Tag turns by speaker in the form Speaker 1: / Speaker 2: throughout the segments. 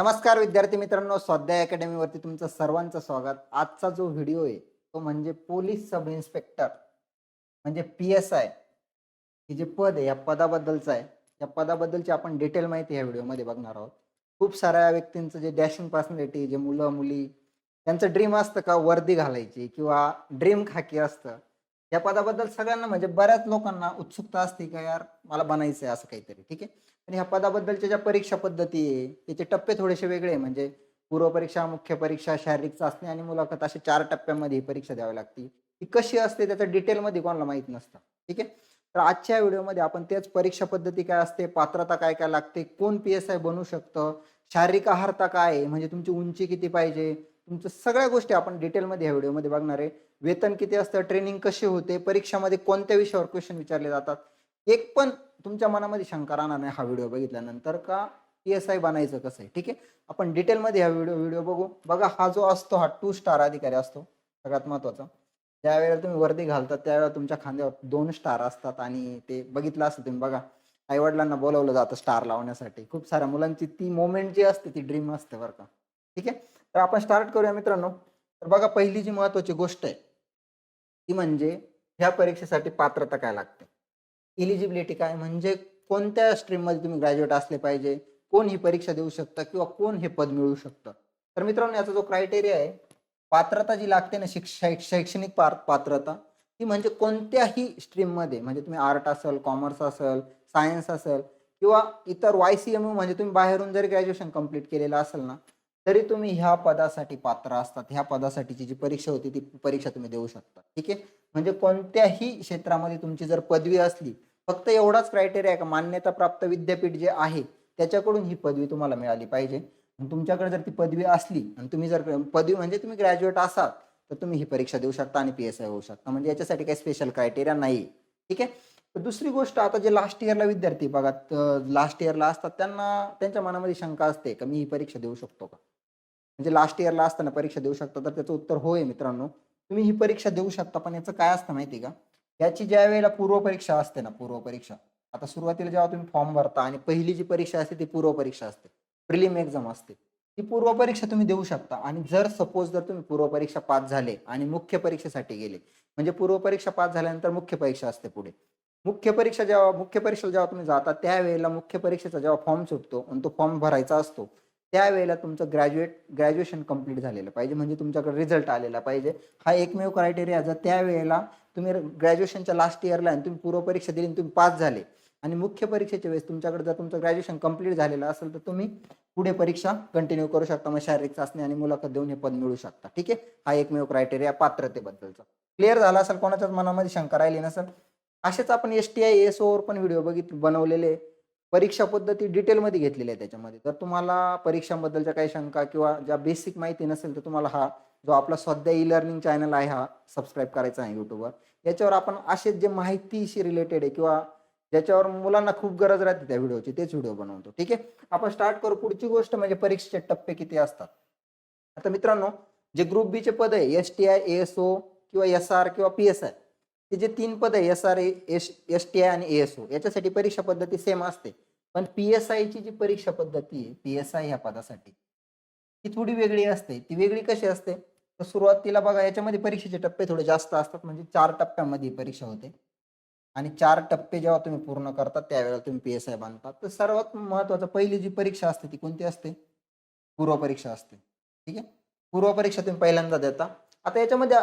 Speaker 1: नमस्कार विद्यार्थी मित्रांनो स्वाध्याय अकॅडमीवरती तुमचं सर्वांचं स्वागत. आजचा जो व्हिडिओ आहे तो म्हणजे पोलीस सब इन्स्पेक्टर म्हणजे पी एस आय हे जे पद आहे या पदाबद्दलचं आहे. या पदाबद्दलची आपण डिटेल माहिती या व्हिडिओमध्ये बघणार आहोत. खूप साऱ्या व्यक्तींचं जे डॅशिंग पर्सनॅलिटी जे मुलं मुली त्यांचं ड्रीम असतं का वर्दी घालायची किंवा ड्रीम खाकी असतं? या पदाबद्दल सगळ्यांना म्हणजे बऱ्याच लोकांना उत्सुकता असते का यार मला बनायचं आहे असं काहीतरी ठीक आहे? आणि ह्या पदाबद्दलच्या ज्या परीक्षा पद्धती आहे त्याचे टप्पे थोडेसे वेगळे म्हणजे पूर्व परीक्षा मुख्य परीक्षा शारीरिक चाचणी आणि मुलाखत असे चार टप्प्यामध्ये ही परीक्षा द्यावी लागते. ती कशी असते त्याचं डिटेलमध्ये कोणाला माहीत नसतं. ठीक आहे? तर आजच्या व्हिडिओमध्ये आपण तेच परीक्षा पद्धती काय असते पात्रता काय काय लागते कोण पी एस आय बनू शकतं शारीरिक आहारता काय आहे म्हणजे तुमची उंची किती पाहिजे तुमचं सगळ्या गोष्टी आपण डिटेलमध्ये ह्या व्हिडिओमध्ये बघणार आहे. वेतन किती असतं ट्रेनिंग कशी होते परीक्षामध्ये कोणत्या विषयावर क्वेश्चन विचारले जातात एक पण तुमच्या मनामध्ये शंका राहणार नाही हा व्हिडिओ बघितल्यानंतर का? पी एस आय बनायचं कसं आहे? ठीक आहे? आपण डिटेलमध्ये हा व्हिडिओ व्हिडिओ बघू. बघा हा जो असतो हा टू स्टार अधिकारी असतो. सगळ्यात महत्त्वाचा. ज्यावेळेला तुम्ही वर्दी घालतात त्यावेळेला तुमच्या खांद्यावर दोन स्टार असतात आणि ते बघितलं असतं तुम्ही बघा. आई वडिलांना बोलवलं जातं स्टार लावण्यासाठी. खूप साऱ्या मुलांची ती मोमेंट जी असते ती ड्रीम असते बरं का. ठीक आहे? तर आपण स्टार्ट करूया मित्रांनो. तर बघा पहिली जी महत्वाची गोष्ट आहे ती म्हणजे ह्या परीक्षेसाठी पात्रता काय लागते? इलिजिबिलिटी काय? म्हणजे कोणत्या स्ट्रीममध्ये तुम्ही ग्रॅज्युएट असले पाहिजे? कोण ही परीक्षा देऊ शकतं किंवा कोण हे पद मिळू शकतं? तर मित्रांनो याचा जो क्रायटेरिया आहे पात्रता जी लागते ना शिक्षा शैक्षणिक पार पात्रता ती म्हणजे कोणत्याही स्ट्रीममध्ये म्हणजे तुम्ही आर्ट असेल कॉमर्स असेल सायन्स असेल किंवा इतर वाय सी एम म्हणजे तुम्ही बाहेरून जरी ग्रॅज्युएशन कंप्लीट केलेलं असेल ना तरी तुम्ही ह्या पदासाठी पात्र असतात. ह्या पदासाठीची जी परीक्षा होती ती परीक्षा तुम्ही देऊ शकता. ठीक आहे? म्हणजे कोणत्याही क्षेत्रामध्ये तुमची जर पदवी असली फक्त एवढाच क्रायटेरिया आहे का? मान्यता प्राप्त विद्यापीठ जे आहे त्याच्याकडून ही पदवी तुम्हाला मिळाली पाहिजे. तुमच्याकडे जर ती पदवी असली आणि तुम्ही जर पदवी म्हणजे तुम्ही ग्रॅज्युएट असाल तर तुम्ही ही परीक्षा देऊ शकता आणि पी एस आय होऊ शकता. म्हणजे याच्यासाठी काही स्पेशल क्रायटेरिया नाही ठीक आहे? तर दुसरी गोष्ट आता जे लास्ट इयरला विद्यार्थी बघा लास्ट इयरला असतात त्यांना त्यांच्या मनामध्ये शंका असते का मी ही परीक्षा देऊ शकतो का? म्हणजे लास्ट इयरला असताना परीक्षा देऊ शकता तर त्याचं उत्तर होय मित्रांनो. तुम्ही ही परीक्षा देऊ शकता पण याचं काय असतं माहिती का? याची ज्या वेळेला पूर्व परीक्षा असते ना पूर्व परीक्षा आता सुरुवातीला जेव्हा तुम्ही फॉर्म भरता आणि पहिली जी परीक्षा असते ती पूर्व परीक्षा असते. प्रिलिम एक्झाम असते. ती पूर्व परीक्षा तुम्ही देऊ शकता आणि जर सपोज जर तुम्ही पूर्व परीक्षा पास झाले आणि मुख्य परीक्षेसाठी गेले म्हणजे पूर्व परीक्षा पास झाल्यानंतर मुख्य परीक्षा असते पुढे. मुख्य परीक्षा जेव्हा मुख्य परीक्षेला जेव्हा तुम्ही जाता त्यावेळेला मुख्य परीक्षेचा जेव्हा फॉर्म सुटतो आणि तो फॉर्म भरायचा असतो त्यावेळेला तुमचं ग्रॅज्युएट ग्रॅज्युएशन कंप्लीट झालेलं पाहिजे. म्हणजे तुमच्याकडे रिझल्ट आलेला पाहिजे. हा एकमेव क्रायटेरिया जर त्यावेळेला तुम्ही ग्रॅज्युएशनच्या लास्ट इयरला आणि तुम्ही पूर्व परीक्षा दिली आणि तुम्ही पास झाले आणि मुख्य परीक्षेच्या वेळेस तुमच्याकडे जर तुमचं ग्रॅज्युएशन कंप्लीट झालेलं असेल तर तुम्ही पुढे परीक्षा कंटिन्यू करू शकता. मग शारीरिक चाचणी आणि मुलाखत देऊन हे पद मिळू शकता. ठीक आहे? हा एकमेव क्रायटेरिया पात्रतेबद्दलचा. क्लिअर झाला असेल? कोणाच्याच मनामध्ये शंका राहिली नसेल? असेच आपण एस टी आय एस ओवर पण व्हिडिओ बघित बनवलेले. परीक्षा पद्धती डिटेलमध्ये घेतलेली आहे त्याच्यामध्ये. जर तुम्हाला परीक्षांबद्दलच्या काही शंका किंवा ज्या बेसिक माहिती नसेल तर तुम्हाला हा जो आपला सध्या ई लर्निंग चॅनल आहे हा सबस्क्राईब करायचा आहे यूट्यूबवर याच्यावर आपण असेच जे माहितीशी रिलेटेड आहे किंवा ज्याच्यावर मुलांना खूप गरज राहते त्या व्हिडिओची तेच व्हिडिओ बनवतो. ठीक आहे? आपण स्टार्ट करू. पुढची गोष्ट म्हणजे परीक्षेचे टप्पे किती असतात? आता मित्रांनो जे ग्रुप बीचे पद आहे S T I S O किंवा एस आर किंवा पी एस आय हे जे तीन पद आहे S R S S T I आणि एस ओ याच्यासाठी परीक्षा पद्धती सेम असते. पण पी एस आयची जी परीक्षा पद्धती आहे पी एस आय ह्या पदासाठी ती थोडी वेगळी असते. ती वेगळी कशी असते? तर सुरुवातीला बघा याच्यामध्ये परीक्षेचे टप्पे थोडे जास्त असतात. म्हणजे चार टप्प्यामध्ये परीक्षा होते. आणि चार टप्पे जेव्हा तुम्ही पूर्ण करता त्यावेळेला तुम्ही पी एस आय बांधता तर सर्वात महत्वाचं पहिली जी परीक्षा असते ती कोणती असते? पूर्व परीक्षा असते. ठीक आहे? पूर्व परीक्षा तुम्ही पहिल्यांदा देता. आता याच्यामध्ये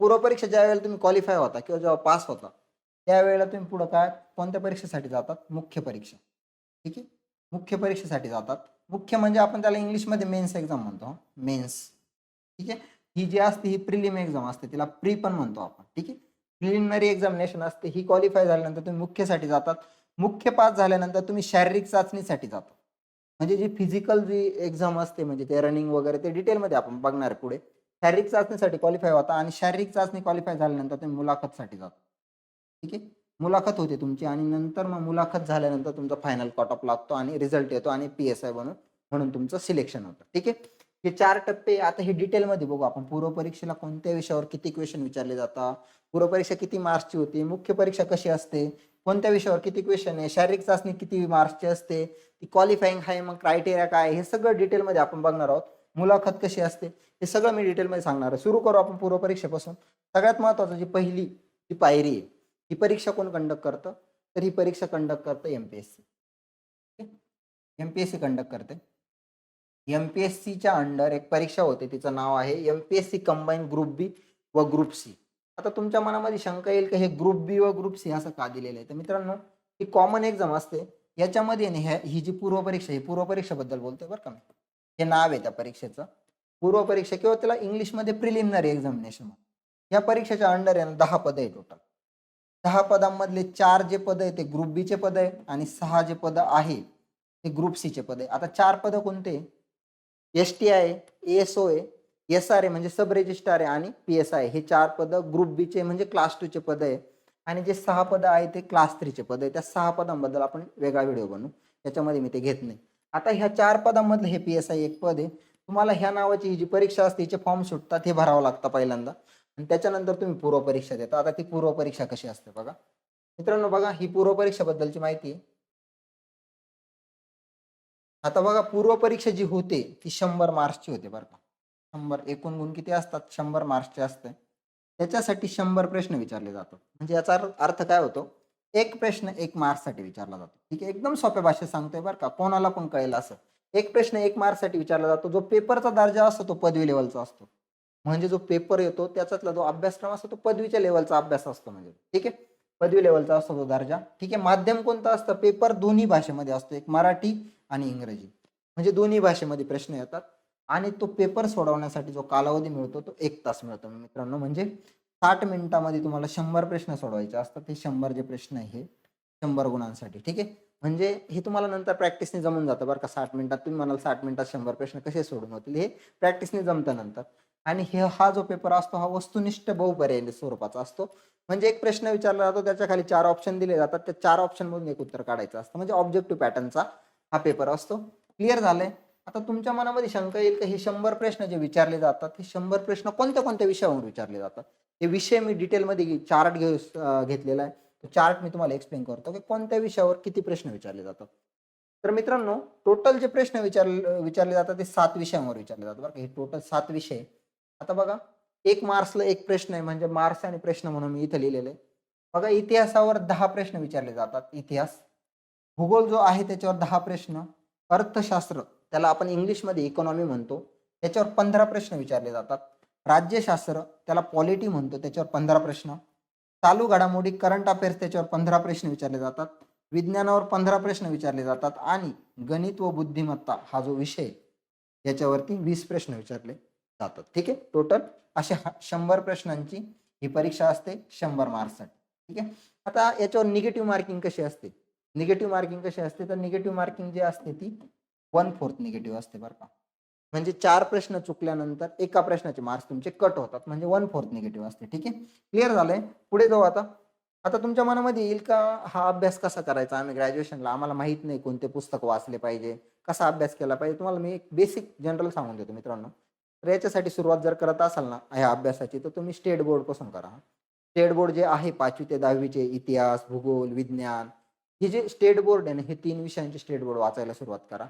Speaker 1: पूर्व परीक्षा ज्या वेळेला तुम्ही क्वालिफाय होता किंवा जेव्हा पास होता त्यावेळेला तुम्ही पुढं काय? कोणत्या परीक्षेसाठी जातात? मुख्य परीक्षा. ठीक आहे? मुख्य परीक्षेसाठी जातात. मुख्य म्हणजे आपण त्याला इंग्लिशमध्ये मेन्स एक्झाम म्हणतो. मेन्स ठीक आहे? ही जी असते ही प्रिलिम एक्झाम असते तिला प्री पण म्हणतो आपण. ठीक आहे? प्रिलिमिनरी एक्झामिनेशन असते ही क्वालिफाय झाल्यानंतर तुम्ही मुख्यसाठी जातात. मुख्य पास झाल्यानंतर तुम्ही शारीरिक चाचणीसाठी जाता म्हणजे जी फिजिकल जी एक्झाम असते म्हणजे ते रनिंग वगैरे ते डिटेलमध्ये आपण बघणार पुढे. शारीरिक चाचणीसाठी क्वालिफाय होता आणि शारीरिक चाचणी क्वालिफाय झाल्यानंतर तुम्ही मुलाखतसाठी जाता. ठीक आहे? मुलाखत होते तुमची आणि नंतर मग मुलाखत झाल्यानंतर तुमचा फायनल कट ऑफ लागतो आणि रिझल्ट येतो आणि पी एस आय बनून म्हणून तुमचं सिलेक्शन होतं. ठीक आहे? हे चार टप्पे आता हे डिटेलमध्ये बघू आपण. पूर्व परीक्षेला कोणत्या विषयावर किती क्वेश्चन विचारले जातात? पूर्वपरीक्षा किती मार्क्सची होती? मुख्य परीक्षा कशी असते? कोणत्या विषयावर किती क्वेश्चन आहे? शारीरिक चाचणी किती मार्क्सची असते? ती क्वालिफाईंग आहे मग क्रायटेरिया काय? हे सगळं डिटेलमध्ये आपण बघणार आहोत. मुलाखत कशी असते हे सगळं मी डिटेलमध्ये सांगणार आहे. सुरू करू आपण पूर्व परीक्षेपासून. सगळ्यात महत्त्वाचं जी पहिली जी पायरी आहे ही परीक्षा कोण कंडक्ट करतं? तर ही परीक्षा कंडक्ट करतं एमपीएससी एमपीएससी कंडक्ट करते. एमपीएससीच्या अंडर एक परीक्षा होते तिचं नाव आहे एमपीएससी कंबाईन ग्रुप बी व ग्रुप सी आता तुमच्या मनामध्ये शंका येईल की हे ग्रुप बी व ग्रुप सी असं का दिलेलं आहे? तर मित्रांनो ही कॉमन एक्झाम असते. याच्यामध्ये ह्या ही जी पूर्व परीक्षा ही पूर्व परीक्षेबद्दल बोलतोय बरं का मी. हे नाव आहे त्या परीक्षेचं. पूर्व परीक्षा किंवा त्याला इंग्लिशमध्ये प्रिलिमिनरी एक्झामिनेशन या परीक्षेच्या अंडर आहे दहा पद आहे टोटल दहा पदांमधले चार जे पद आहे ते ग्रुप बीचे पद आहे आणि सहा जे पद आहे ते ग्रुप सी चे पद आहे आता चार पद कोणते? S T I S O S R A म्हणजे सब रजिस्ट्रार आहे आणि पी एस आय हे चार पद ग्रुप बीचे म्हणजे क्लास टू चे पद आहे आणि जे सहा पद आहे ते क्लास थ्री चे पद आहे त्या सहा पदांबद्दल आपण वेगळा व्हिडिओ बनवू. त्याच्यामध्ये मी ते घेत नाही. आता ह्या चार पदांमधलं हे पी एस आय एक पद आहे. तुम्हाला ह्या नावाची ही जी परीक्षा असते हिचे फॉर्म सुटतात हे भरावं लागतं पहिल्यांदा. आणि त्याच्यानंतर तुम्ही पूर्व परीक्षा देता. आता ती पूर्व परीक्षा कशी असते बघा. मित्रांनो बघा ही पूर्वपरीक्षेबद्दलची माहिती आहे. आता बघा पूर्व परीक्षा जी होते ती शंभर मार्क्सची होते बरं का. शंभर एकूण गुण किती असतात? शंभर मार्क्सचे असते. त्याच्यासाठी शंभर प्रश्न विचारले जातात. म्हणजे याचा अर्थ- अर्थ काय होतो? एक प्रश्न एक मार्क्ससाठी विचारला जातो. ठीक आहे? एकदम सोप्या भाषेत सांगतोय बरं का. कोणाला पण कळेल असं. एक प्रश्न एक मार्कसाठी विचारला जातो. जो पेपरचा दर्जा असतो तो पदवी लेवलचा असतो. म्हणजे जो पेपर येतो त्याच्यातला जो अभ्यासक्रम असतो तो पदवीच्या लेवलचा अभ्यास असतो म्हणजे. ठीक आहे? पदवी लेवलचा असतो तो दर्जा. ठीक आहे? माध्यम कोणतं असतं? पेपर दोन्ही भाषेमध्ये असतो. एक मराठी आणि इंग्रजी. म्हणजे दोन्ही भाषेमध्ये प्रश्न येतात. आणि तो पेपर सोडवण्यासाठी जो कालावधी मिळतो तो एक तास मिळतो मित्रांनो. म्हणजे साठ मिनिटामध्ये तुम्हाला शंभर प्रश्न सोडवायचे असतात. ते शंभर जे प्रश्न आहे हे शंभर गुणांसाठी. ठीक आहे? म्हणजे हे तुम्हाला नंतर प्रॅक्टिसने जमून जातं बरं का. साठ मिनिटात तुम्ही म्हणाल साठ मिनिटात शंभर प्रश्न कसे सोडून होतील? हे प्रॅक्टिसने जमतं नंतर. आणि हे हा जो पेपर असतो हा वस्तुनिष्ठ बहुपर्यायी स्वरूपाचा असतो. म्हणजे एक प्रश्न विचारला जातो त्याच्याखाली चार ऑप्शन दिले जातात. त्या चार ऑप्शनमधून एक उत्तर काढायचं असतं. म्हणजे ऑब्जेक्टिव्ह पॅटर्नचा हा पेपर असतो. क्लिअर झालंय? आता तुमच्या मनामध्ये शंका येईल की हे शंभर प्रश्न जे विचारले जातात हे शंभर प्रश्न कोणत्या कोणत्या विषयावर विचारले जातात? हे विषय मी डिटेलमध्ये चार्ट घेऊ घेतलेला आहे. तो चार्ट मी तुम्हाला एक्सप्लेन करतो की कोणत्या विषयावर किती प्रश्न विचारले जातात. तर मित्रांनो टोटल जे प्रश्न विचार विचारले जातात ते सात विषयांवर विचारले जातात बरं का. हे टोटल सात विषय आता बघा एक मार्क्सला एक प्रश्न आहे म्हणजे मार्क्स आणि प्रश्न म्हणून मी इथं लिहिलेलं आहे. बघा इतिहासावर दहा प्रश्न विचारले जातात इतिहास. भूगोल जो आहे त्याच्यावर दहा प्रश्न. अर्थशास्त्र त्याला आपण इंग्लिशमध्ये इकॉनॉमी म्हणतो. त्याच्यावर पंधरा प्रश्न विचारले जातात. राज्यशास्त्र त्याला पॉलिटी म्हणतो त्याच्यावर पंधरा प्रश्न. चालू घडामोडी करंट अफेअर्स त्याच्यावर पंधरा प्रश्न विचारले जातात. विज्ञानावर पंधरा प्रश्न विचारले जातात. आणि गणित व बुद्धिमत्ता हा जो विषय याच्यावरती वीस प्रश्न विचारले जातात. ठीक आहे? टोटल अशा शंभर प्रश्नांची ही परीक्षा असते शंभर मार्क्ससाठी ठीक आहे? आता याच्यावर निगेटिव्ह मार्किंग कशी असते? निगेटिव्ह मार्किंग कशी असते? तर निगेटिव्ह मार्किंग जी असते ती वन फोर्थ निगेटिव्ह असते बरं का. म्हणजे चार प्रश्न चुकल्यानंतर एका प्रश्नाचे मार्क्स तुमचे कट होतात म्हणजे वन फोर्थ निगेटिव्ह असते. ठीक आहे? क्लिअर झालंय? पुढे जाऊ आता. आता तुमच्या मनामध्ये येईल का हा अभ्यास कसा करायचा? आम्ही ग्रॅज्युएशनला आम्हाला माहीत नाही कोणते पुस्तक वाचले पाहिजे. कसा अभ्यास केला पाहिजे? तुम्हाला मी एक बेसिक जनरल सांगून देतो मित्रांनो. तर याच्यासाठी सुरुवात जर करत असाल ना ह्या अभ्यासाची तर तुम्ही स्टेट बोर्डपासून करा. स्टेट बोर्ड जे आहे पाचवी ते दहावीचे इतिहास भूगोल विज्ञान हे जे स्टेट बोर्ड आहे ना हे तीन विषयांचे स्टेट बोर्ड वाचायला सुरुवात करा.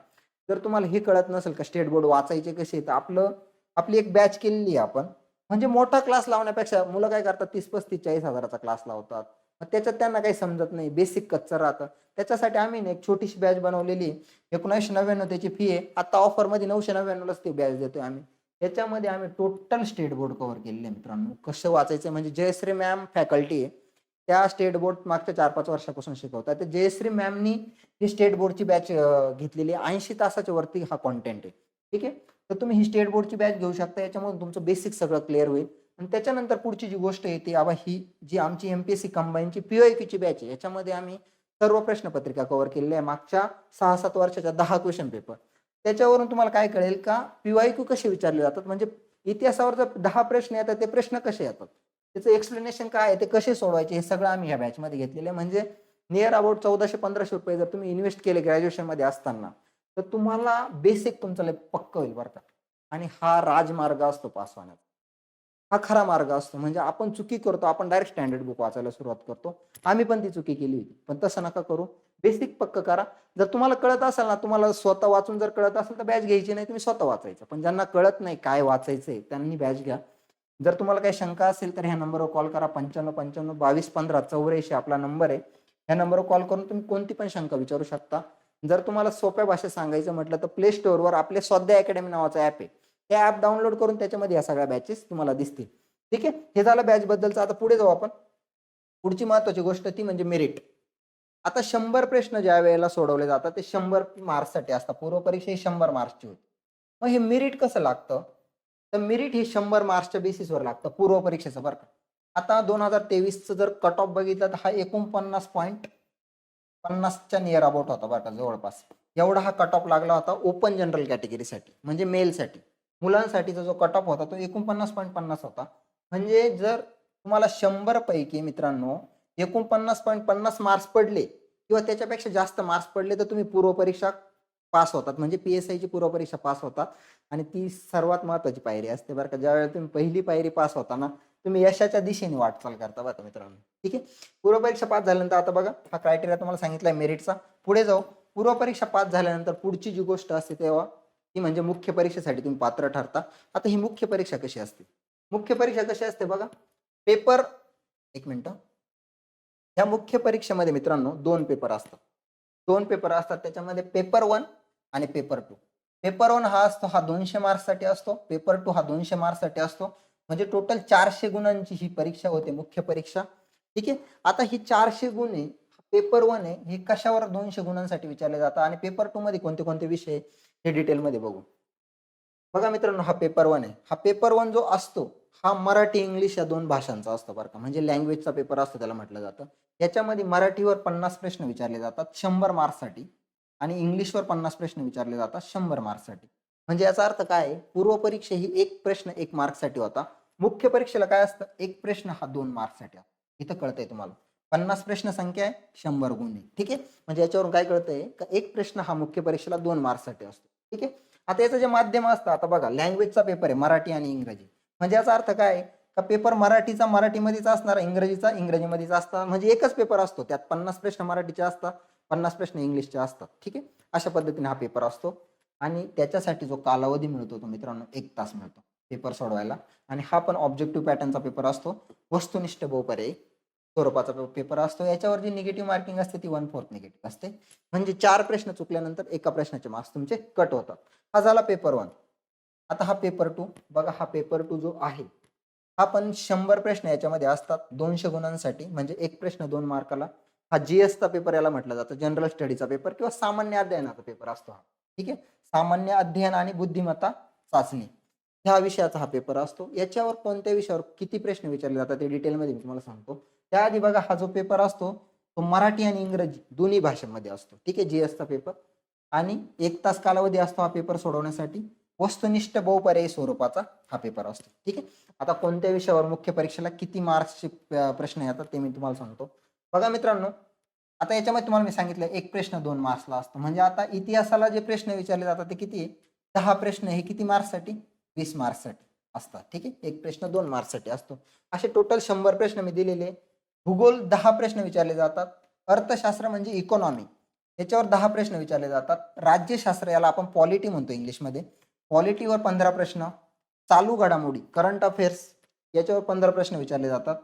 Speaker 1: जर तुम्हाला हे कळत नसेल का स्टेट बोर्ड वाचायचे कसे तर आपलं आपली एक बॅच केलेली आहे आपण. म्हणजे मोठा क्लास लावण्यापेक्षा मुलं काय करतात तीस पस्तीस चाळीस हजाराचा क्लास लावतात. मग त्याच्यात त्यांना काही समजत नाही बेसिक कच्चं राहतं. त्याच्यासाठी आम्ही एक छोटीशी बॅच बनवलेली आहे. एकोणीसशे नव्याण्णव त्याची फी आहे. आता ऑफरमध्ये नऊशे नव्याण्णवलाच ती बॅच देतोय आम्ही. त्याच्यामध्ये आम्ही टोटल स्टेट बोर्ड कव्हर केलेले आहे मित्रांनो. कसं वाचायचं म्हणजे जयश्री मॅम फॅकल्टी आहे. त्या स्टेट बोर्ड मागच्या चार पाच वर्षापासून शिकवतात. तर जयश्री मॅमनी ही स्टेट बोर्डची बॅच घेतलेली आहे. ऐंशी तासाच्या वरती हा कॉन्टेंट आहे. ठीक आहे? तर तुम्ही ही स्टेट बोर्डची बॅच घेऊ शकता. याच्यामधून तुमचं बेसिक सगळं क्लिअर होईल. आणि त्याच्यानंतर पुढची जी गोष्ट येते आबा ही जी आमची एमपीएससी कंबाईनची पीओआयक्यूची बॅच आहे. याच्यामध्ये आम्ही सर्व प्रश्नपत्रिका कव्हर केलेल्या आहे. मागच्या सहा सात वर्षाच्या दहा क्वेश्चन पेपर त्याच्यावरून तुम्हाला काय कळेल का? पीवायक्यू कसे विचारले जातात? म्हणजे इतिहासावर जर दहा प्रश्न येतात ते प्रश्न कसे येतात? त्याचं एक्सप्लेनेशन काय आहे ते कसे सोडवायचे हे सगळं आम्ही ह्या बॅचमध्ये घेतलेलं आहे. म्हणजे नियर अबाउट चौदाशे पंधराशे रुपये जर तुम्ही इन्व्हेस्ट केले ग्रॅज्युएशनमध्ये असताना तर तुम्हाला बेसिक तुमचं लय पक्क होईल बरं का. आणि हा राजमार्ग असतो पास होण्याचा हा खरा मार्ग असतो. म्हणजे आपण चुकी करतो आपण डायरेक्ट स्टँडर्ड बुक वाचायला सुरुवात करतो. आम्ही पण ती चुकी केली होती. पण तसं नका करू. बेसिक पक्क करा. जर तुम्हाला कळत असेल ना तुम्हाला स्वतः वाचून जर कळत असेल तर बॅच घ्यायची नाही तुम्ही स्वतः वाचायचं. पण ज्यांना कळत नाही काय वाचायचंय त्यांनी बॅच घ्या. जर तुम्हाला काही शंका असेल तर ह्या नंबरवर कॉल करा. पंच्याण्णव पंच्याण्णव बावीस पंधरा चौऱ्याऐंशी आपला नंबर आहे. ह्या नंबरवर कॉल करून तुम्ही कोणती पण शंका विचारू शकता. जर तुम्हाला सोप्या भाषेत सांगायचं म्हटलं तर प्ले स्टोअरवर आपले स्वाध्याय अकॅडमी नावाचं ॲप आहे. ते ॲप डाउनलोड करून त्याच्यामध्ये या सगळ्या बॅचेस तुम्हाला दिसतील. ठीक आहे? हे झालं बॅचबद्दलचं आता पुढे जाऊ आपण. पुढची महत्वाची गोष्ट ती म्हणजे मेरिट आता शंभर प्रश्न ज्या वेळेला सोडवले जातात ते शंभर मार्क्ससाठी असतात. पूर्व परीक्षा ही शंभर मार्क्सची होती. मग हे मेरिट कसं लागतं? तर मेरिट हे शंभर मार्क्सच्या बेसिसवर लागतं पूर्व परीक्षेचं बरं का. आता दोन हजार तेवीसचं जर कट ऑफ बघितलं तर हा एकोणपन्नास पॉईंट पन्नासच्या नियर अबाउट होता बरं का जवळपास. एवढा हा कट ऑफ लागला होता ओपन जनरल कॅटेगरीसाठी म्हणजे मेलसाठी मुलांसाठीचा जो कट ऑफ होता तो एकोणपन्नास पॉईंट पन्नास होता. म्हणजे जर तुम्हाला शंभर पैकी मित्रांनो एकोणपन्नास पॉईंट पन्नास मार्क्स पडले किंवा त्याच्यापेक्षा जास्त मार्क्स पडले तर तुम्ही पूर्व परीक्षा पास होतात. म्हणजे पी एस आयची पूर्व परीक्षा पास होतात. आणि ती सर्वात महत्वाची पायरी असते बरं का. ज्यावेळेला तुम्ही पहिली पायरी पास होता ना तुम्ही यशाच्या दिशेने वाटचाल करता बघा मित्रांनो. ठीक आहे? पूर्व परीक्षा पास झाल्यानंतर आता बघा हा क्रायटेरिया तुम्हाला सांगितलाय मेरिटचा पुढे जाऊ. पूर्व परीक्षा पास झाल्यानंतर पुढची जी गोष्ट असते तेव्हा ती म्हणजे मुख्य परीक्षेसाठी तुम्ही पात्र ठरता. आता ही मुख्य परीक्षा कशी असते? मुख्य परीक्षा कशी असते बघा. पेपर एक मिनटं. ह्या मुख्य परीक्षेमध्ये मित्रांनो दोन पेपर असतात. दोन पेपर असतात. त्याच्यामध्ये पेपर वन आणि पेपर टू पेपर वन हा असतो हा दोनशे मार्क्ससाठी असतो. पेपर टू हा दोनशे मार्क्ससाठी असतो. म्हणजे टोटल चारशे गुणांची ही परीक्षा होते मुख्य परीक्षा. ठीक आहे? आता ही चारशे गुण आहे पेपर वन आहे हे कशावर दोनशे गुणांसाठी विचारले जातात? आणि पेपर टू मध्ये कोणते कोणते विषय हे डिटेलमध्ये बघू. बघा मित्रांनो हा पेपर वन आहे. हा पेपर वन जो असतो हा मराठी इंग्लिश या दोन भाषांचा असतो बरं का. म्हणजे लँग्वेजचा पेपर असतो त्याला म्हटलं जातं. याच्यामध्ये मराठीवर पन्नास प्रश्न विचारले जातात शंभर मार्क्ससाठी आणि इंग्लिशवर पन्नास प्रश्न विचारले जातात शंभर मार्क्ससाठी. म्हणजे याचा अर्थ काय आहे? पूर्व परीक्षा ही एक प्रश्न एक मार्क्ससाठी होता. मुख्य परीक्षेला काय असतं? एक प्रश्न हा दोन मार्क्ससाठी इथं कळतंय तुम्हाला. पन्नास प्रश्न संख्या आहे शंभर गुण ठीक आहे? म्हणजे याच्यावरून काय कळतंय? का एक प्रश्न हा मुख्य परीक्षेला दोन मार्क्ससाठी असतो. ठीक आहे? आता याचं जे माध्यम असतं आता बघा लँग्वेजचा पेपर आहे मराठी आणि इंग्रजी. म्हणजे याचा अर्थ काय आहे? का पेपर मराठीचा मराठीमध्येच असणार इंग्रजीचा इंग्रजीमध्येच असतात म्हणजे एकच पेपर असतो. त्यात पन्नास प्रश्न मराठीचे असतात. पन्नास प्रश्न इंग्लिशचे असतात ठीक आहे? अशा पद्धतीने हा पेपर असतो. आणि त्याच्यासाठी जो कालावधी मिळतो तो मित्रांनो एक तास मिळतो पेपर सोडवायला. आणि हा पण ऑब्जेक्टिव्ह पॅटर्नचा पेपर असतो. वस्तुनिष्ठ बहुपर्यायी स्वरूपाचा पेपर असतो. याच्यावर जी निगेटिव्ह मार्किंग असते ती वन फोर्थ निगेटिव्ह असते. म्हणजे चार प्रश्न चुकल्यानंतर एका प्रश्नाचे मार्क्स तुमचे कट होतात. हा झाला पेपर वन आता हा पेपर टू बघा हा पेपर टू जो आहे हा पण शंभर प्रश्न याच्यामध्ये असतात. दोनशे गुणांसाठी म्हणजे एक प्रश्न दोन मार्काला हा जी एसचा पेपर याला म्हटलं जातं जनरल स्टडीचा पेपर किंवा सामान्य अध्ययनाचा पेपर असतो हा. ठीक आहे? सामान्य अध्ययन आणि बुद्धिमत्ता चाचणी ह्या विषयाचा हा पेपर असतो. याच्यावर कोणत्या विषयावर किती प्रश्न विचारले जातात ते डिटेलमध्ये मी तुम्हाला सांगतो. त्याआधी बघा हा जो पेपर असतो तो मराठी आणि इंग्रजी दोन्ही भाषेमध्ये असतो. ठीक आहे? जी एसचा पेपर. आणि एक तास कालावधी असतो हा पेपर सोडवण्यासाठी. वस्तुनिष्ठ बहुपर्यायी स्वरूपाचा हा पेपर असतो. ठीक आहे? आता कोणत्या विषयावर मुख्य परीक्षेला किती मार्क्सचे प्रश्न येतात ते मी तुम्हाला सांगतो. बघा मित्रांनो आता याच्यामध्ये तुम्हाला मी सांगितलं एक प्रश्न दोन मार्क्सला असतो. म्हणजे आता इतिहासाला जे प्रश्न विचारले जातात ते किती? आहे दहा प्रश्न हे किती मार्क्ससाठी? वीस मार्क्ससाठी असतात. ठीक आहे? एक प्रश्न दोन मार्क्ससाठी असतो. असे टोटल शंभर प्रश्न मी दिलेले. भूगोल दहा प्रश्न विचारले जातात. अर्थशास्त्र म्हणजे इकॉनॉमी याच्यावर दहा प्रश्न विचारले जातात. राज्यशास्त्र याला आपण पॉलिटी म्हणतो इंग्लिशमध्ये. पॉलिटीवर पंधरा प्रश्न. चालू घडामोडी करंट अफेअर्स याच्यावर पंधरा प्रश्न विचारले जातात.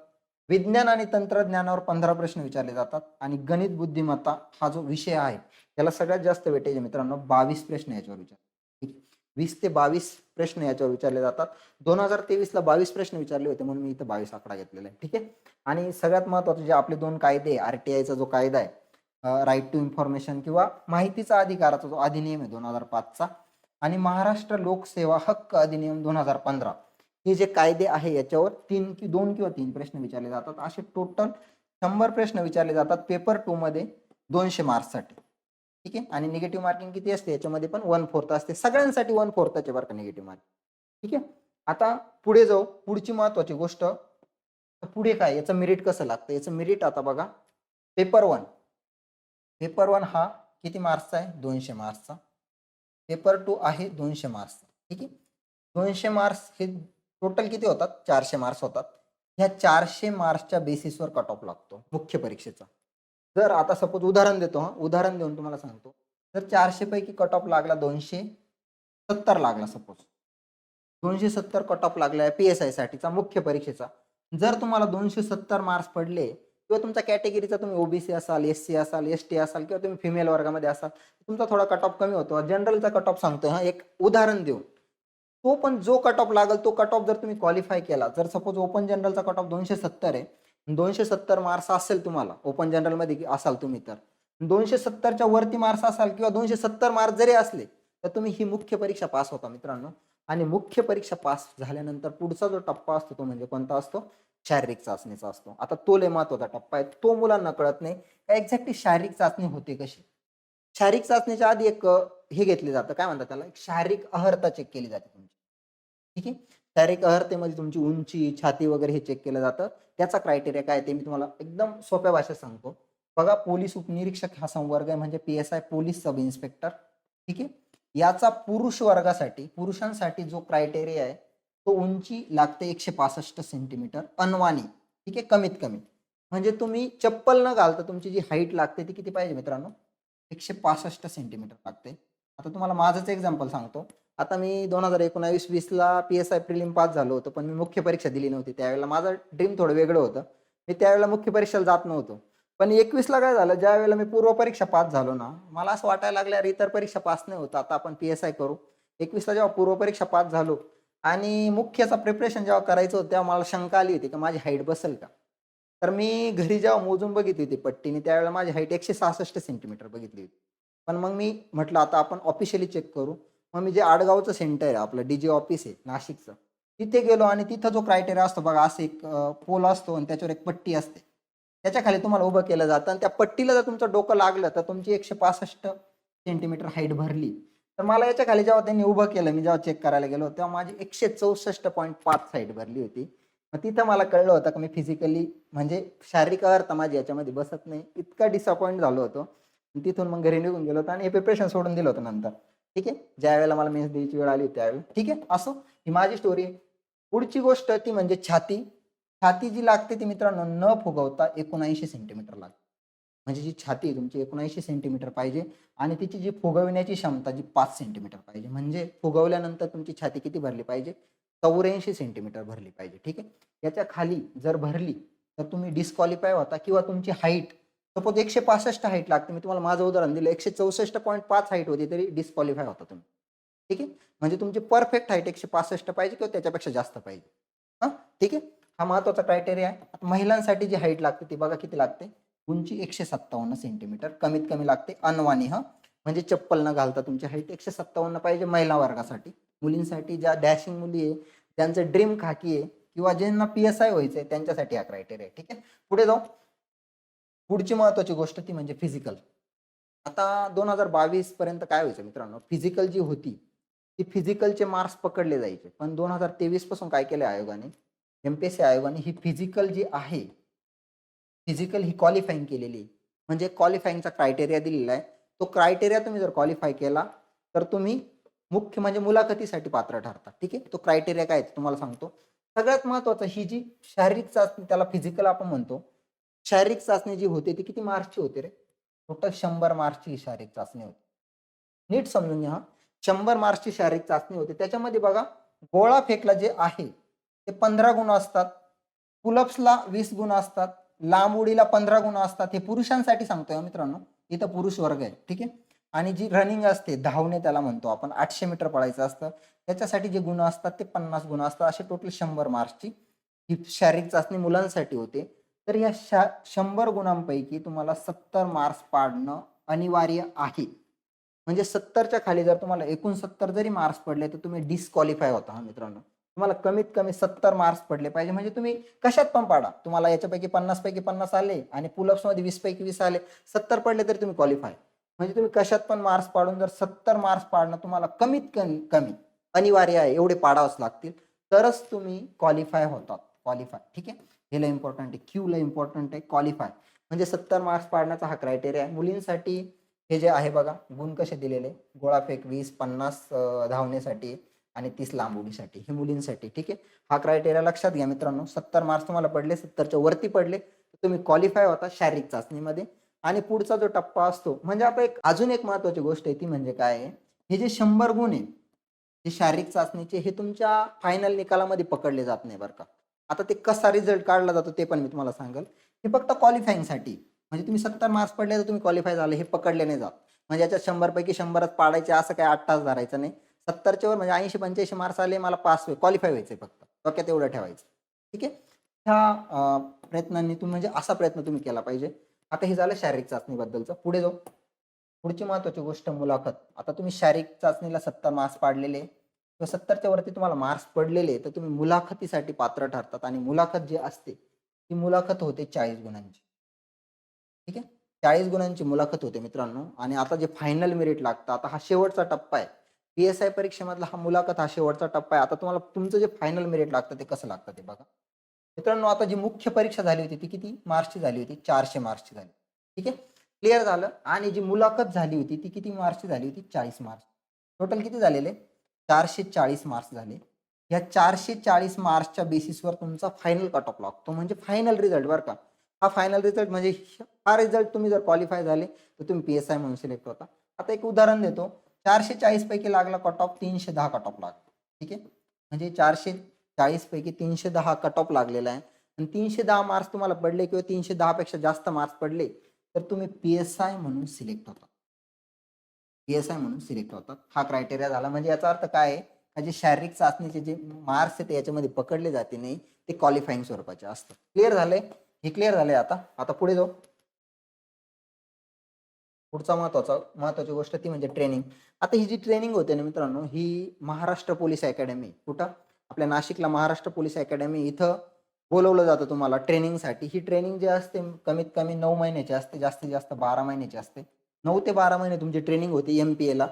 Speaker 1: विज्ञान आणि तंत्रज्ञानावर पंधरा प्रश्न विचारले जातात आणि गणित बुद्धिमत्ता हा जो विषय आहे त्याला सगळ्यात जास्त वेटेज आहे मित्रांनो बावीस प्रश्न याच्यावर विचार ठीक? वीस ते बावीस प्रश्न याच्यावर विचारले जातात. दोन हजार तेवीसला बावीस प्रश्न विचारले होते म्हणून मी इथं बावीस आकडा घेतलेला आहे. ठीक आहे? आणि सगळ्यात महत्त्वाचे जे आपले दोन कायदे आर टी आयचा जो कायदा आहे राईट टू इन्फॉर्मेशन किंवा माहितीचा अधिकाराचा जो अधिनियम आहे दोन हजार पाचचा आणि महाराष्ट्र लोकसेवा हक्क अधिनियम दोन हजार पंधरा हे जे कायदे आहे याच्यावर तीन कि दोन किंवा तीन प्रश्न विचारले जातात. असे टोटल शंभर प्रश्न विचारले जातात पेपर टू मध्ये दोनशे मार्क्ससाठी ठीक आहे? आणि निगेटिव्ह मार्किंग किती असते? याच्यामध्ये पण वन फोर्थ असते. सगळ्यांसाठी वन फोर्थचे बरं का निगेटिव्ह मार्किंग ठीक आहे? आता पुढे जाऊ. पुढची महत्वाची गोष्ट. पुढे काय? याचं मिरिट कसं लागतं? याचं मिरिट आता बघा. पेपर वन पेपर वन हा किती मार्क्सचा आहे? दोनशे मार्क्सचा पेपर टू आहे दोनशे मार्क्सचा ठीक आहे? दोनशे मार्क्स हे टोटल किती होतात? चारशे मार्क्स होतात. ह्या चारशे मार्क्सच्या बेसिसवर कट ऑफ लागतो मुख्य परीक्षेचा. जर आता सपोज उदाहरण देतो हा. उदाहरण देऊन तुम्हाला सांगतो. जर चारशे पैकी कट ऑफ लागला दोनशे सत्तर लागला सपोज दोनशे सत्तर कट ऑफ लागला पी एस आयसाठीचा मुख्य परीक्षेचा. जर तुम्हाला दोनशे सत्तर मार्क्स पडले किंवा तुमच्या कॅटेगरीचा तुम्ही ओबीसी असाल एस सी असाल एस टी असाल किंवा तुम्ही फिमेल वर्गामध्ये असाल तुमचा थोडा कट ऑफ कमी होतो. जनरलचा कट ऑफ सांगतो हा. एक उदाहरण देऊन तो पण जो कट ऑफ लागेल तो कट ऑफ जर तुम्ही क्वालिफाय केला जर सपोज ओपन जनरलचा कट ऑफ दोनशे सत्तर आहे दोनशे सत्तर मार्क्स असेल तुम्हाला ओपन जनरलमध्ये असाल तुम्ही तर. दोनशे सत्तरच्या वरती मार्क्स असाल किंवा दोनशे सत्तर मार्क्स जरी असले तर तुम्ही ही मुख्य परीक्षा पास होता मित्रांनो. आणि मुख्य परीक्षा पास झाल्यानंतर पुढचा जो टप्पा असतो तो म्हणजे कोणता असतो? शारीरिक चाचणीचा असतो. आता तो लय महत्त्वाचा टप्पा आहे. तो मुलांना कळत नाही. एक्झॅक्टली शारीरिक चाचणी होते कशी? शारीरिक चाचणीच्या आधी एक हे घेतले जातं. काय म्हणतात त्याला? एक शारीरिक अहर्ता चेक केली जाते तुमची. ठीक आहे? शारीरिक अहर्तेमध्ये तुमची उंची छाती वगैरे हे चेक केलं जातं. त्याचा क्रायटेरिया काय ते मी तुम्हाला एकदम सोप्या भाषेत सांगतो. बघा पोलीस उपनिरीक्षक हा संवर्ग आहे म्हणजे P S I police sub inspector ठीक आहे? याचा पुरुष वर्गासाठी पुरुषांसाठी जो क्रायटेरिया आहे तो उंची लागते एकशे पासष्ट सेंटीमीटर अनवाणी. ठीक आहे? कमीत कमी. म्हणजे तुम्ही चप्पल न घालता तुमची जी हाईट लागते ती किती पाहिजे मित्रांनो? एकशे पासष्ट सेंटीमीटर लागते. आता तुम्हाला माझंच एक्झाम्पल सांगतो. आता मी दोन हजार एकोणावीस वीसला P S I prelim pass झालो होतो पण मी मुख्य परीक्षा दिली नव्हती. त्यावेळेला माझं ड्रीम थोडं वेगळं होतं. मी त्यावेळेला मुख्य परीक्षेला जात नव्हतो. पण एकवीसला काय झालं ज्या वेळेला मी पूर्व परीक्षा पास झालो ना मला असं वाटायला लागलं अरे इतर परीक्षा पास नाही होत आता आपण पी एस आय करू. एकवीसला जेव्हा पूर्व परीक्षा पास झालो आणि मुख्याचा प्रिपरेशन जेव्हा करायचं होतं तेव्हा मला शंका आली होती की माझी हाईट बसेल का? तर मी घरी जेव्हा मोजून बघितली होती पट्टीने त्यावेळेला माझी हाईट एकशे सहासष्ट सेंटीमीटर बघितली होती. पण मग मी म्हटलं आता आपण ऑफिशियली चेक करू. मग मी जे आडगावचं सेंटर आहे आपलं डी जे ऑफिस आहे नाशिकचं तिथे गेलो आणि तिथं जो क्रायटेरिया असतो बघा असं एक पोल असतो आणि त्याच्यावर एक पट्टी असते. त्याच्याखाली तुम्हाला उभं केलं जातं आणि त्या पट्टीला जर तुमचं डोकं लागलं तर तुमची एकशे पासष्ट सेंटीमीटर हाईट भरली. तर मला याच्या खाली जेव्हा त्यांनी उभं केलं मी जेव्हा चेक करायला गेलो तेव्हा माझी एकशे चौसष्ट पॉईंट पाच हाईट भरली होती. मग तिथं मला कळलं होतं की मी फिजिकली म्हणजे शारीरिक अर्थ माझी याच्यामध्ये बसत नाही इतका डिसअपॉइंट झालो होतो. तिथून मग घरी निघून गेलो होतो आणि हे प्रिपरेशन सोडून दिलं होतं नंतर. ठीक आहे? ज्या वेळेला मला मेन्स द्यायची वेळ आली त्यावेळेला ठीक आहे? असो. ही माझी स्टोरी आहे. पुढची गोष्ट ती म्हणजे छाती. छाती जी लागते ती मित्रांनो न फुगवता एकोणऐंशी सेंटीमीटर लागते. म्हणजे जी छाती तुमची एकोणऐंशी सेंटीमीटर पाहिजे आणि तिची जी फुगविण्याची क्षमता जी पाच सेंटीमीटर पाहिजे. म्हणजे फुगवल्यानंतर तुमची छाती किती भरली पाहिजे? चौऱ्याऐंशी सेंटीमीटर भरली पाहिजे. ठीक आहे? याच्या खाली जर भरली तर तुम्ही डिस्क्वालिफाय होता किंवा तुमची हाईट सपोज एकशे पासष्ट हाईट लागते. मी तुम्हाला माझं उदाहरण दिलं. एकशे चौसष्ट पॉईंट पाच हाईट होती तरी डिस्क्वालिफाय होता तुम्ही. ठीक आहे? म्हणजे तुमची परफेक्ट हाईट एकशे पासष्ट पाहिजे किंवा त्याच्यापेक्षा जास्त पाहिजे. हां? ठीक आहे? हा महत्त्वाचा क्रायटेरिया आहे. महिलांसाठी जी हाईट लागते ती बघा किती लागते? उंची एकशे सत्तावन्न सेंटीमीटर कमीत कमी लागते अनवाणी हा? म्हणजे चप्पल न घालता तुमची हाईट एकशे सत्तावन्न पाहिजे महिला वर्गासाठी. मुलींसाठी ज्या डॅशिंग मुली आहे त्यांचं ड्रीम खाकी आहे किंवा ज्यांना पी एस आय व्हायचंय त्यांच्यासाठी हा क्रायटेरिया आहे. ठीक आहे? पुढे जाऊ. पुढची महत्वाची गोष्ट ती म्हणजे फिजिकल आता दोन हजार बावीस पर्यंत काय व्हायचं मित्रांनो? फिजिकल जी होती ती फिजिकलचे मार्क्स पकडले जायचे. पण दोन हजार तेवीसपासून काय केलं आयोगाने? एमपीएससी आयोगाने ही फिजिकल जी आहे फिजिकल ही क्वालिफाईंग केलेली. आहे. म्हणजे क्वालिफाईंगचा क्रायटेरिया दिलेला आहे. तो क्रायटेरिया तुम्ही जर क्वालिफाय केला तर तुम्ही मुख्य म्हणजे मुलाखतीसाठी पात्र ठरता. ठीक आहे? तो क्रायटेरिया काय आहे तुम्हाला सांगतो. सगळ्यात महत्वाचं ही जी शारीरिक चाचणी त्याला फिजिकल आपण म्हणतो. शारीरिक चाचणी जी होते ती किती मार्क्सची होते रे? टोटल शंभर मार्क्सची ही शारीरिक चाचणी होती. नीट समजून घ्या शंभर मार्क्सची शारीरिक चाचणी होते. त्याच्यामध्ये बघा गोळा फेकला जे आहे ते पंधरा गुण असतात. पुलप्सला वीस गुण असतात. लांब उडीला पंधरा गुण असतात. हे पुरुषांसाठी सांगतोय मित्रांनो. इथं पुरुष वर्ग आहे ठीक आहे? आणि जी रनिंग असते धावणे त्याला म्हणतो आपण. आठशे मीटर पळायचं असतं. त्याच्यासाठी जे गुण असतात ते पन्नास गुण असतात. असे टोटल शंभर मार्क्सची ही शारीरिक चाचणी मुलांसाठी होते. तर या शा शंभर गुणांपैकी तुम्हाला सत्तर मार्क्स पाडणं अनिवार्य आहे. म्हणजे सत्तरच्या खाली जर तुम्हाला एकोणसत्तर जरी मार्क्स पडले तर तुम्ही डिस्क्वालिफाय होता हा मित्रांनो. तुम्हाला कमीत कमी सत्तर मार्क्स पडले पाहिजे. म्हणजे तुम्ही कशात पण पाडा. तुम्हाला याच्यापैकी पन्नास पैकी पन्नास आले आणि पुलअप्समध्ये वीस पैकी वीस आले सत्तर पडले तरी तुम्ही क्वालिफाय म्हणजे तुम्ही कशात पण मार्क्स पाडून जर सत्तर मार्क्स पाडणं तुम्हाला कमीत कमी कमी अनिवार्य आहे एवढे पाडावंच लागतील. तरच तुम्ही क्वालिफाय होतात. क्वालिफाय ठीक आहे? हे लय इम्पॉर्टंट आहे क्यू लय इम्पॉर्टंट आहे क्वालिफाय म्हणजे सत्तर मार्क्स पाडण्याचा हा क्रायटेरिया आहे. मुलींसाठी हे जे आहे बघा गुण कसे दिलेले? गोळाफेक वीस पन्नास धावण्यासाठी आणि तीस लांब उडीसाठी. हे मुलींसाठी ठीक आहे? हा क्रायटेरिया लक्षात घ्या मित्रांनो. सत्तर मार्क्स तुम्हाला पडले सत्तरच्या वरती पडले तर तुम्ही क्वालिफाय होता शारीरिक चाचणीमध्ये. आणि पुढचा जो टप्पा असतो म्हणजे आपण एक अजून एक महत्वाची गोष्ट आहे ती म्हणजे काय आहे? हे जे शंभर गुण आहे जे शारीरिक चाचणीचे हे तुमच्या फायनल निकालामध्ये पकडले जात नाही बरं का. आता ते कसा रिझल्ट काढला जातो ते पण मी तुम्हाला सांगेल. हे फक्त क्वालिफाईंगसाठी म्हणजे तुम्ही सत्तर मार्क्स पडले तर तुम्ही क्वालिफाय झाले हे पकडले नाही जात. म्हणजे याच्यात शंभर पैकी शंभरच पाडायचे असं काय आठ तास धरायचं नाही. सत्तरच्या वर म्हणजे ऐंशी पंच्याऐंशी मार्क्स आले मला पास क्वालिफाय व्हायचे फक्त. डोक्यात एवढं ठेवायचं. ठीक आहे? ह्या प्रयत्नांनी तुम्ही म्हणजे असा प्रयत्न तुम्ही केला पाहिजे. आता हे झालं शारीरिक चाचणीबद्दलचं. पुढे जाऊ. पुढची महत्वाची गोष्ट मुलाखत. आता तुम्ही शारीरिक चाचणीला सत्तर मार्क्स पाडलेले. किंवा सत्तरच्या वरती तुम्हाला मार्क्स पडलेले तर तुम्ही मुलाखतीसाठी पात्र ठरतात आणि मुलाखत जी असते ती मुलाखत होते चाळीस गुणांची. ठीक आहे? चाळीस गुणांची मुलाखत होते मित्रांनो. आणि आता जे फायनल मेरिट लागतं आता हा शेवटचा टप्पा आहे. पी एस आय परीक्षेमधला हा मुलाखत हा शेवटचा टप्पा आहे. आता तुम्हाला तुमचं जे फायनल मेरिट लागतं ते कसं लागतं ते बघा. मित्रांनो आता जी मुख्य परीक्षा झाली होती ती किती? मार्चची झाली होती. चारशे मार्क्सची झाली. ठीक आहे? क्लिअर झालं. आणि जी मुलाखत झाली होती ती किती मार्चची झाली होती? चाळीस मार्च. टोटल किती झालेले? चारशे चाळीस मार्क्स झाले. या चारशे चाळीस मार्क्सच्या बेसिसवर तुमचा फायनल कट ऑफ लागतो म्हणजे फायनल रिझल्ट बरं का. हा फायनल रिझल्ट म्हणजे हा रिझल्ट तुम्ही जर क्वालिफाय झाले तर तुम्ही पी एस आय म्हणून सिलेक्ट होता. आता एक उदाहरण देतो. चारशे चाळीस पैकी लागला कट ऑफ तीनशे दहा कट ऑफ लागतो ठीक आहे? म्हणजे चारशे चाळीस पैकी तीनशे दहा कट ऑफ लागलेला आहे. आणि तीनशे दहा मार्क्स तुम्हाला पडले किंवा तीनशे दहा पेक्षा जास्त मार्क्स पडले तर तुम्ही पी एस आय म्हणून सिलेक्ट होता. पी एस आय म्हणून सिलेक्ट होतात. हा क्रायटेरिया झाला. म्हणजे याचा अर्थ काय आहे? जे शारीरिक चाचणीचे जे मार्क्स आहेत ते याच्यामध्ये पकडले जाते नाही. ते क्वालिफाईंग स्वरूपाचे असतात. क्लिअर झालंय हे क्लिअर झालंय आता. आता पुढे जाऊ. पुढचा महत्त्वाचा महत्वाची गोष्ट ती म्हणजे ट्रेनिंग आता ही जी ट्रेनिंग होते ना मित्रांनो ही महाराष्ट्र पोलीस अकॅडमी कुठं? आपल्या नाशिकला महाराष्ट्र पोलीस अकॅडमी इथं बोलवलं जातं तुम्हाला ट्रेनिंगसाठी ही ट्रेनिंग जी असते कमीत कमी नऊ महिन्याची असते. जास्तीत जास्त बारा महिन्याची असते. नऊ ते बारा महिने तुमची ट्रेनिंग होती एम पी एला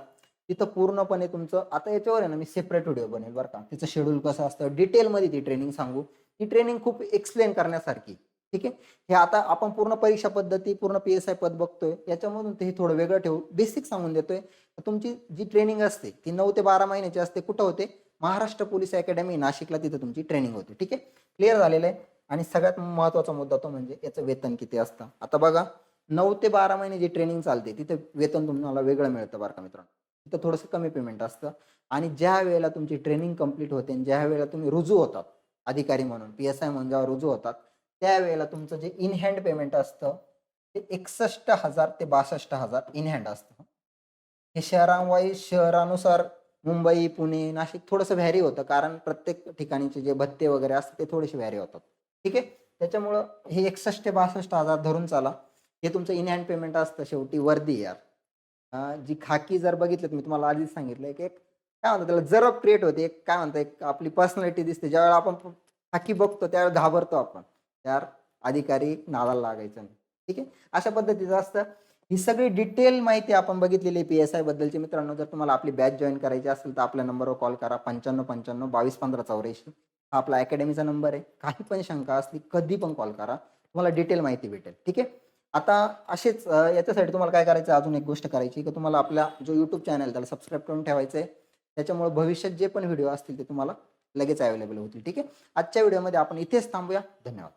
Speaker 1: तिथं पूर्णपणे तुमचं आता याच्यावर आहे ना मी सेपरेट व्हिडिओ बनेल बरं का. तिचं शेड्यूल कसं असतं डिटेलमध्ये ती ट्रेनिंग सांगू. ही ट्रेनिंग खूप एक्सप्लेन करण्यासारखी. ठीक आहे? हे आता आपण पूर्ण परीक्षा पद्धती पूर्ण पी एस आय पद बघतोय. याच्यामधून ते हे थोडं वेगळं ठेवू. बेसिक सांगून देतोय. तुमची जी ट्रेनिंग असते ती नऊ ते बारा महिन्याची असते कुठं होते? महाराष्ट्र पोलीस अकॅडमी नाशिकला तिथे तुमची ट्रेनिंग होते. ठीक आहे? क्लिअर झालेलं आहे. आणि सगळ्यात महत्त्वाचा मुद्दा तो म्हणजे याचं वेतन किती असतं. आता बघा नऊ ते बारा महिने जी ट्रेनिंग चालते तिथे वेतन तुम्हाला वेगळं मिळतं बरं का मित्रांनो. तिथं थोडंसं कमी पेमेंट असतं. आणि ज्या वेळेला तुमची ट्रेनिंग कंप्लीट होते आणि ज्या वेळेला तुम्ही रुजू होतात अधिकारी म्हणून पी एस आय म्हणून जेव्हा रुजू होतात त्यावेळेला तुमचं जे इन हँड पेमेंट असतं ते एकसष्ट हजार ते बासष्ट हजार इन हँड असतं. हे शहरांवाईज शहरानुसार मुंबई पुणे नाशिक थोडंसं व्हॅरी होतं कारण प्रत्येक ठिकाणीचे जे भत्ते वगैरे असतात ते थोडेसे व्हॅरी होतात. ठीक आहे? त्याच्यामुळं हे एकसष्ट ते बासष्ट हजार धरून चाला. हे तुमचं इन हँड पेमेंट असतं शेवटी वर्दी यार. जी खाकी जर बघितलं मी तुम्हाला आधीच सांगितलं की एक काय म्हणतात त्याला जरब क्रिएट होते एक काय म्हणतात एक आपली पर्सनॅलिटी दिसते. ज्यावेळेला आपण खाकी बघतो त्यावेळेला घाबरतो आपण. यार अधिकारी नादाला लागायचं नाही. ठीक आहे? अशा पद्धतीचं असतं. ही सगळी डिटेल माहिती आपण बघितलेली पी एस आय बद्दलची. मित्रांनो जर तुम्हाला आपली बॅच जॉईन करायची असेल तर आपल्या नंबरवर कॉल करा. पंच्याण्णव पंच्याण्णव बावीस पंधरा चौऱ्याऐंशी. हा आपला अकॅडमीचा नंबर आहे. काही पण शंका असली कधी पण कॉल करा. तुम्हाला डिटेल माहिती भेटेल. ठीक आहे? आता असेच याच्यासाठी तुम्हाला काय करायचं अजून एक गोष्ट करायची की तुम्हाला आपला जो यूट्यूब चॅनल त्याला सबस्क्राईब करून ठेवायचं आहे त्याच्यामुळे भविष्यात जे पण व्हिडिओ असतील ते तुम्हाला लगेच अवेलेबल होतील ठीक आहे? आजच्या व्हिडिओमध्ये आपण इथेच थांबूया. धन्यवाद.